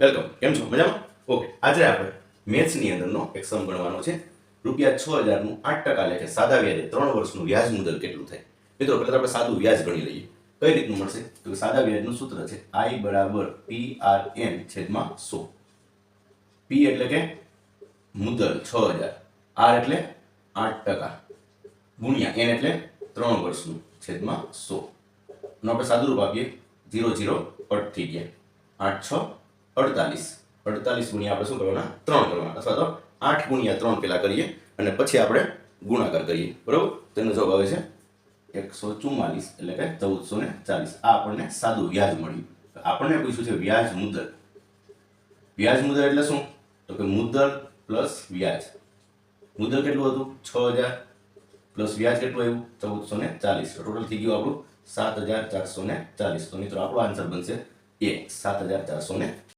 Welcome. કેમ છો? મજામાં? ઓકે. આજે આપણે મેથ્સની અંદરનો એક સમ ગણવાનો છે. રૂપિયા છ હજારનું આઠ ટકા લે છે. સાદા વ્યાજે ત્રણ વર્ષનું વ્યાજ મુદલ કેટલું થાય? મિત્રો, પહેલાં આપણે સાદું વ્યાજ ગણી લઈએ. કઈ રીતનું મળશે? તો સાદા વ્યાજનું સૂત્ર છે આઈ બરાબર પી આર એન છેદમાં સો. પી એટલે કે મુદલ છ હજાર. આર એટલે આઠ ટકા. ગુણ્યા એન એટલે ત્રણ વર્ષનું છેદમાં સો. નો આપણે સાદું રૂપ આપીએ. જીરો જીરો કટ થઈ ગયા. આઠ છ અડતાલીસ. અડતાલીસ ગુણ્યા આપણે શું કરવાના? ત્રણ કરવાના. અથવા તો આઠ ગુણ્યા ત્રણ પેલા કરીએ અને પછી આપણે ગુણાકાર કરીએ. બરોબર? તેનો જવાબ આવે છે એકસો ચુમ્માલીસ એટલે કે ચૌદસો ને ચાલીસ. આ આપણને સાદું વ્યાજ મળ્યું. આપણને પૂછ્યું છે વ્યાજ મુદ્દર વ્યાજ મુદ્દર એટલે શું? તો કે મુદ્દર પ્લસ વ્યાજ. મુદ્દર કેટલું હતું? છ હજાર. પ્લસ વ્યાજ કેટલું આવ્યું? ચૌદસો ને ચાલીસ. ટોટલ થઈ ગયું આપણું સાત હજાર ચારસો ને ચાલીસ. તો મિત્રો આપણો આન્સર બનશે એ. સાત હજાર ચારસો ને